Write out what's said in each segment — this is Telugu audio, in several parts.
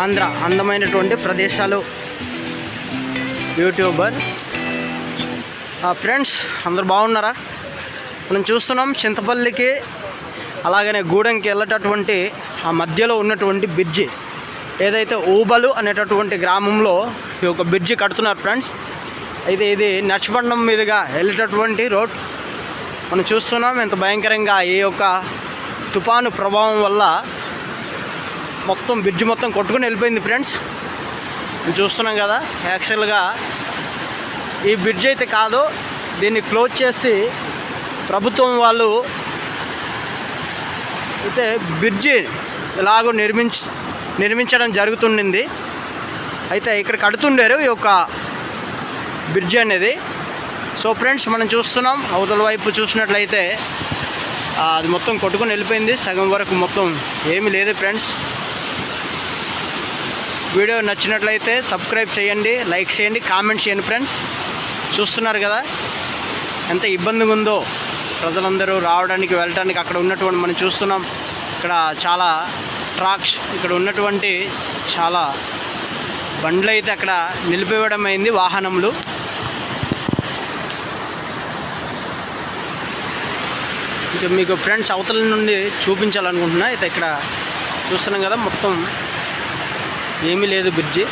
ఆంధ్ర అందమైనటువంటి ప్రదేశాలు. యూట్యూబర్. ఫ్రెండ్స్ అందరు బాగున్నారా? మనం చూస్తున్నాం చింతపల్లికి అలాగనే గూడెంకి వెళ్ళేటటువంటి ఆ మధ్యలో ఉన్నటువంటి బ్రిడ్జి. ఏదైతే ఊబలు అనేటటువంటి గ్రామంలో ఈ యొక్క బ్రిడ్జి కడుతున్నారు ఫ్రెండ్స్ అయితే ఇది నచ్చబండం మీదుగా వెళ్ళేటటువంటి రోడ్. మనం చూస్తున్నాం ఎంత భయంకరంగా ఈ యొక్క తుఫాను ప్రభావం వల్ల మొత్తం బ్రిడ్జ్ మొత్తం కొట్టుకుని వెళ్ళిపోయింది ఫ్రెండ్స్ చూస్తున్నాం కదా యాక్చువల్గా ఈ బ్రిడ్జ్ అయితే కాదు దీన్ని క్లోజ్ చేసి ప్రభుత్వం వాళ్ళు అయితే బ్రిడ్జి ఇలాగ నిర్మించ నిర్మించడం జరుగుతుండింది. అయితే ఇక్కడ కడుతుండారు ఈ యొక్క బ్రిడ్జి అనేది. సో ఫ్రెండ్స్ మనం చూస్తున్నాం అవతల వైపు చూసినట్లయితే అది మొత్తం కొట్టుకొని వెళ్ళిపోయింది. సగం వరకు మొత్తం ఏమీ లేదు ఫ్రెండ్స్ వీడియో నచ్చినట్లయితే సబ్స్క్రైబ్ చేయండి లైక్ చేయండి కామెంట్ చేయండి ఫ్రెండ్స్. చూస్తున్నారు కదా ఎంత ఇబ్బందిగా ఉందో. ప్రజలందరూ రావడానికి వెళ్ళడానికి అక్కడ ఉన్నటువంటి మనం చూస్తున్నాం. ఇక్కడ చాలా ట్రాక్స్ ఇక్కడ ఉన్నటువంటి చాలా బండ్లు అయితే అక్కడ నిలిపివేయడం అయింది వాహనములు. ఇంకా మీకు ఫ్రెండ్స్ అవతల నుండి చూపించాలనుకుంటున్నా. అయితే ఇక్కడ చూస్తున్నాం కదా మొత్తం ఏమీ లేదు బ్రిడ్జి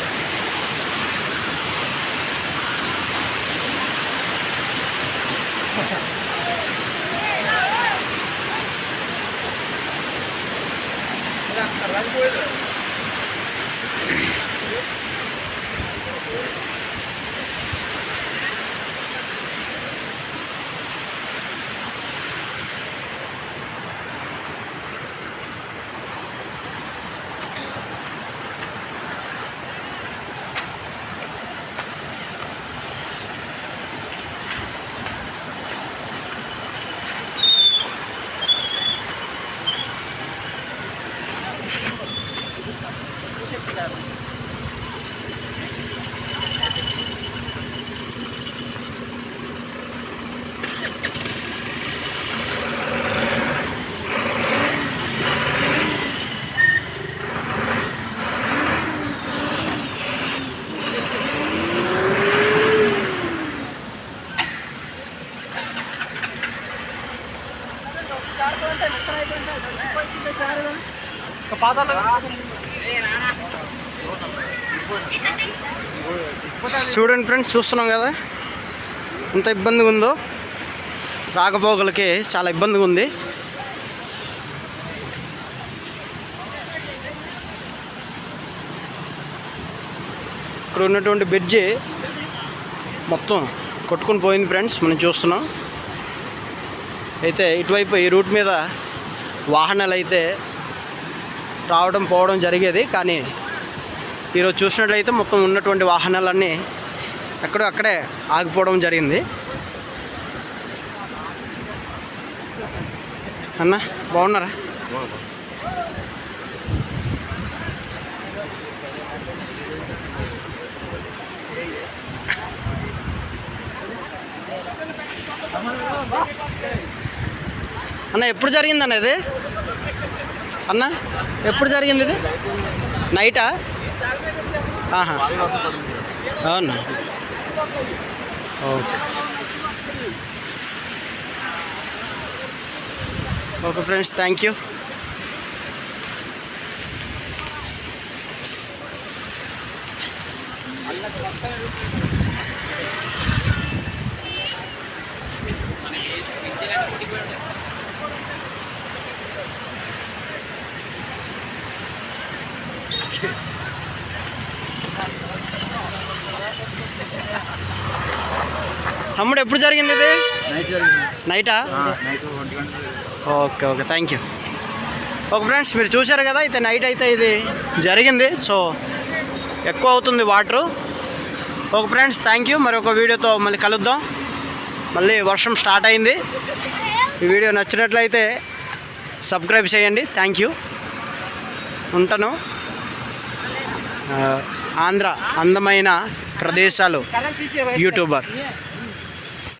చూడండి ఫ్రెండ్స్ చూస్తున్నాం కదా. ఎంత ఇబ్బందిగా ఉందో రాకపోకలకి చాలా ఇబ్బందిగా ఉంది ఇక్కడ ఉన్నటువంటి బ్రిడ్జి మొత్తం కొట్టుకుని పోయింది ఫ్రెండ్స్ మనం చూస్తున్నాం. అయితే ఇటువైపు ఈ రూట్ మీద వాహనాలు అయితే రావడం పోవడం జరిగేది. కానీ ఈరోజు చూసినట్లయితే మొత్తం ఉన్నటువంటి వాహనాలన్నీ ఎక్కడో అక్కడే ఆగిపోవడం జరిగింది. అన్న బాగున్నారా? అన్న ఎప్పుడు జరిగింది అన్న ఇది? అన్న ఎప్పుడు జరిగింది ఇది? నైటా? ఆహా. అవునా? Okay. Okay friends thank you. తమ్ముడు ఎప్పుడు జరిగింది ఇది? Night okay okay thank you okay friends మీరు చూశారు కదా అయితే నైట్ అయితే ఇది జరిగింది. సో ఎక్కువ అవుతుంది water okay friends thank you మరి ఒక వీడియోతో మళ్ళీ కలుద్దాం. మళ్ళీ వర్షం స్టార్ట్ అయింది. ఈ వీడియో నచ్చినట్లయితే సబ్స్క్రైబ్ చేయండి. థ్యాంక్ యూ ఉంటాను. ఆంధ్ర అందమైన ప్రదేశాలు యూట్యూబర్.